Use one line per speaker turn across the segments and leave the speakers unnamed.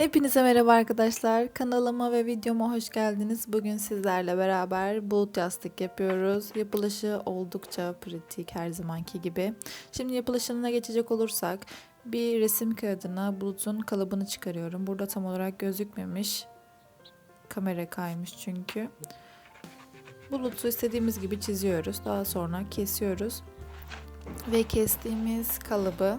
Hepinize merhaba arkadaşlar. Kanalıma ve videoma hoş geldiniz. Bugün sizlerle beraber bulut yastık yapıyoruz. Yapılışı oldukça pratik her zamanki gibi. Şimdi yapılışına geçecek olursak bir resim kağıdına bulutun kalıbını çıkarıyorum. Burada tam olarak gözükmemiş. Kamera kaymış çünkü. Bulutu istediğimiz gibi çiziyoruz. Daha sonra kesiyoruz. Ve kestiğimiz kalıbı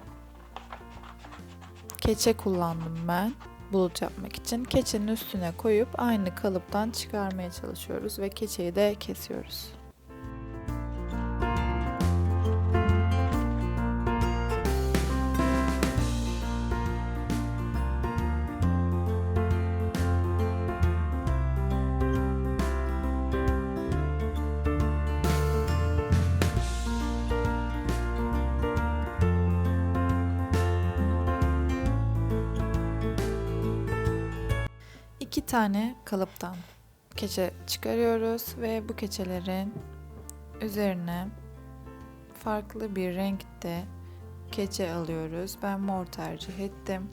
keçe kullandım ben bulut yapmak için keçenin üstüne koyup aynı kalıptan çıkarmaya çalışıyoruz ve keçeyi de kesiyoruz. İki tane kalıptan keçe çıkarıyoruz ve bu keçelerin üzerine farklı bir renkte keçe alıyoruz. Ben mor tercih ettim.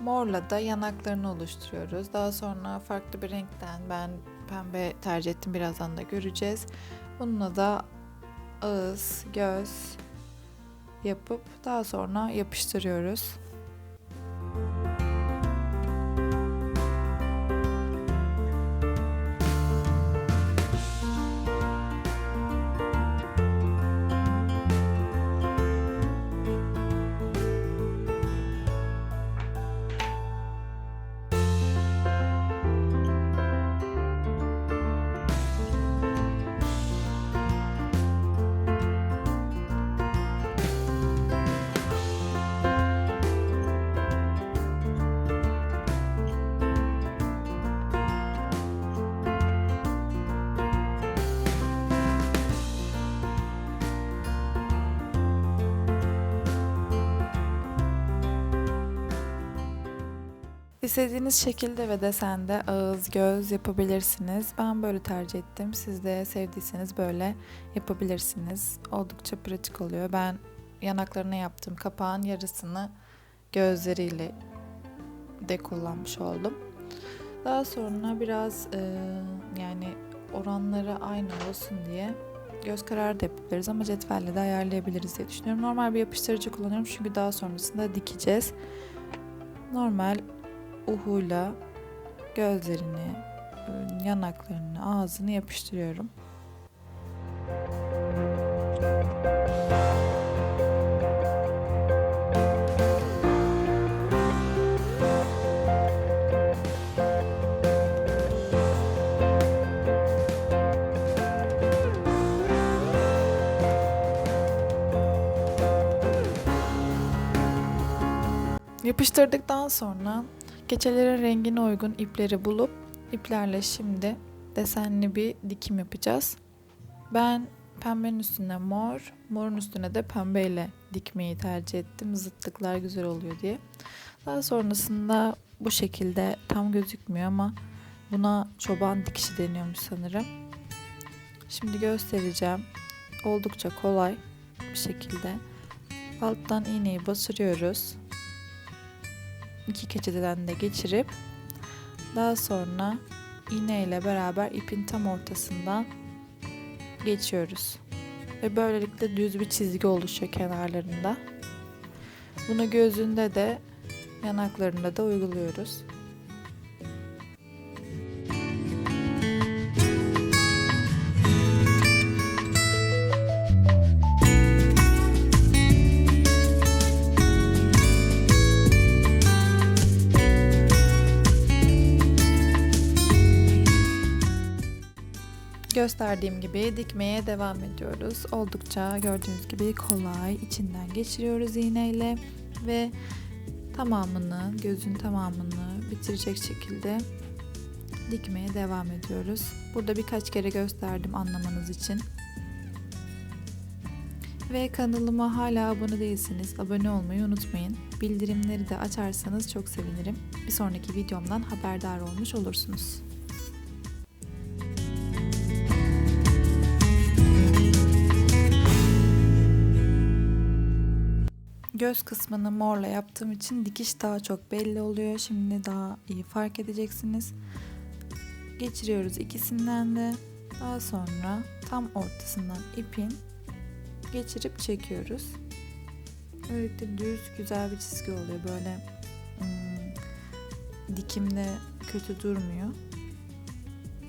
Morla da yanaklarını oluşturuyoruz. Daha sonra farklı bir renkten ben pembe tercih ettim. Birazdan da göreceğiz. Bununla da ağız, göz yapıp daha sonra yapıştırıyoruz. İstediğiniz şekilde ve desende ağız, göz yapabilirsiniz. Ben böyle tercih ettim. Siz de sevdiyseniz böyle yapabilirsiniz. Oldukça pratik oluyor. Ben yanaklarına yaptım. Kapağın yarısını gözleriyle de kullanmış oldum. Daha sonra biraz e, yani oranları aynı olsun diye göz kararı da yapabiliriz ama cetvelle de ayarlayabiliriz diye düşünüyorum. Normal bir yapıştırıcı kullanıyorum çünkü daha sonrasında dikeceğiz. Normal uhuyla gözlerini, yanaklarını, ağzını yapıştırıyorum. Yapıştırdıktan sonra keçelerin rengine uygun ipleri bulup iplerle şimdi desenli bir dikim yapacağız. Ben pembenin üstüne mor, morun üstüne de pembeyle dikmeyi tercih ettim. Zıtlıklar güzel oluyor diye. Daha sonrasında bu şekilde tam gözükmüyor ama buna çoban dikişi deniyormuş sanırım. Şimdi göstereceğim. Oldukça kolay bir şekilde alttan iğneyi batırıyoruz iki keçeden de geçirip daha sonra iğne ile beraber ipin tam ortasından geçiyoruz. Ve böylelikle düz bir çizgi oluşuyor kenarlarında. Bunu gözünde de yanaklarında da uyguluyoruz. Gösterdiğim gibi dikmeye devam ediyoruz. Oldukça gördüğünüz gibi kolay içinden geçiriyoruz iğneyle ve tamamını, gözün tamamını bitirecek şekilde dikmeye devam ediyoruz. Burada birkaç kere gösterdim anlamanız için. Ve kanalıma hala abone değilseniz abone olmayı unutmayın. Bildirimleri de açarsanız çok sevinirim. Bir sonraki videomdan haberdar olmuş olursunuz. Göz kısmını morla yaptığım için dikiş daha çok belli oluyor. Şimdi daha iyi fark edeceksiniz. Geçiriyoruz ikisinden de. Daha sonra tam ortasından ipin geçirip çekiyoruz. Böylelikle düz güzel bir çizgi oluyor. Böyle hmm, dikimde kötü durmuyor.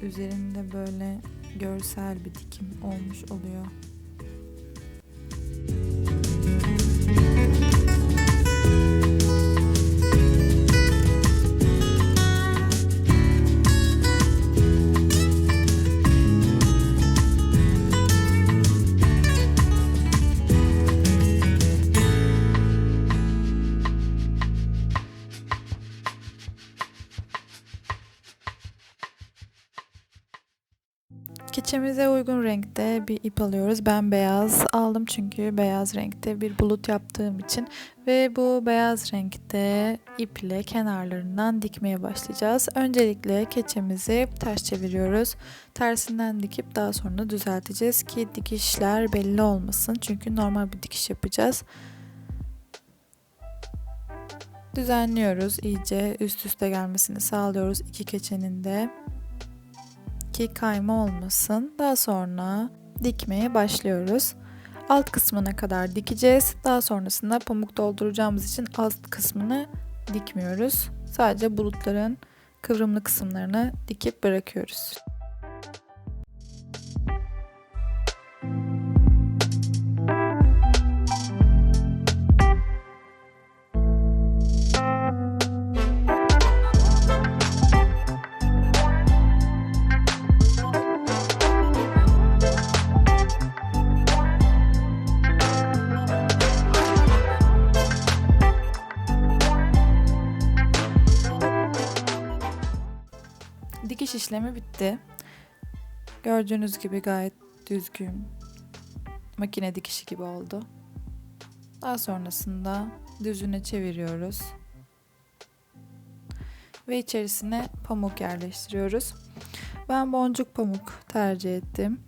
Üzerinde böyle görsel bir dikim olmuş oluyor. Keçemize uygun renkte bir ip alıyoruz. Ben beyaz aldım çünkü beyaz renkte bir bulut yaptığım için ve bu beyaz renkte iple kenarlarından dikmeye başlayacağız. Öncelikle keçemizi ters çeviriyoruz. Tersinden dikip daha sonra düzelteceğiz ki dikişler belli olmasın. Çünkü normal bir dikiş yapacağız. Düzenliyoruz iyice üst üste gelmesini sağlıyoruz iki keçenin de ki kayma olmasın. Daha sonra dikmeye başlıyoruz. Alt kısmına kadar dikeceğiz. Daha sonrasında pamuk dolduracağımız için alt kısmını dikmiyoruz. Sadece bulutların kıvrımlı kısımlarını dikip bırakıyoruz. İşlemi bitti. Gördüğünüz gibi gayet düzgün makine dikişi gibi oldu. Daha sonrasında düzüne çeviriyoruz. Ve içerisine pamuk yerleştiriyoruz. Ben boncuk pamuk tercih ettim.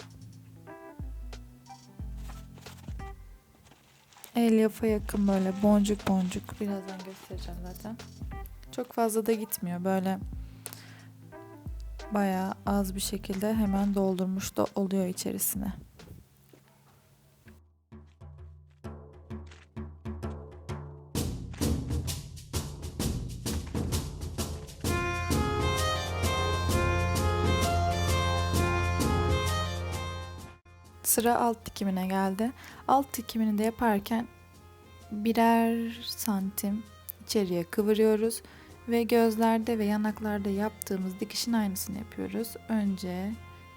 El yafa yakın böyle boncuk boncuk. Birazdan göstereceğim zaten. Çok fazla da gitmiyor. Böyle bayağı az bir şekilde hemen doldurmuş da oluyor içerisine. Sıra alt dikimine geldi. Alt dikimini de yaparken birer santim içeriye kıvırıyoruz. Ve gözlerde ve yanaklarda yaptığımız dikişin aynısını yapıyoruz. Önce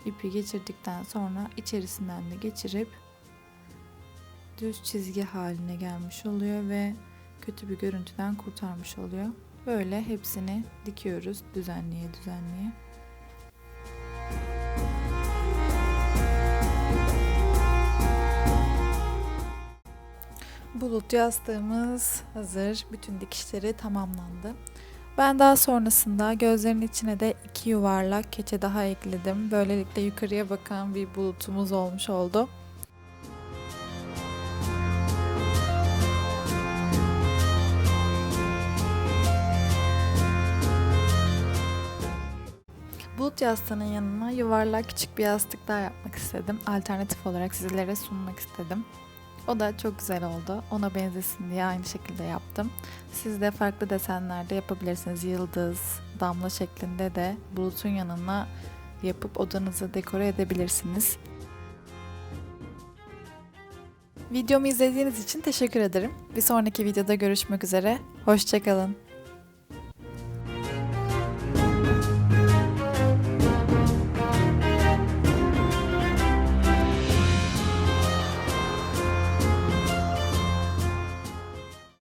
ipi geçirdikten sonra içerisinden de geçirip düz çizgi haline gelmiş oluyor ve kötü bir görüntüden kurtarmış oluyor. Böyle hepsini dikiyoruz düzenliye düzenliye. Bulut yastığımız hazır. Bütün dikişleri tamamlandı. Ben daha sonrasında gözlerin içine de iki yuvarlak keçe daha ekledim. Böylelikle yukarıya bakan bir bulutumuz olmuş oldu. Bulut yastığının yanına yuvarlak küçük bir yastık daha yapmak istedim. Alternatif olarak sizlere sunmak istedim. O da çok güzel oldu. Ona benzesin diye aynı şekilde yaptım. Siz de farklı desenlerde yapabilirsiniz. Yıldız, damla şeklinde de bulutun yanına yapıp odanızı dekore edebilirsiniz. Videomu izlediğiniz için teşekkür ederim. Bir sonraki videoda görüşmek üzere. Hoşçakalın.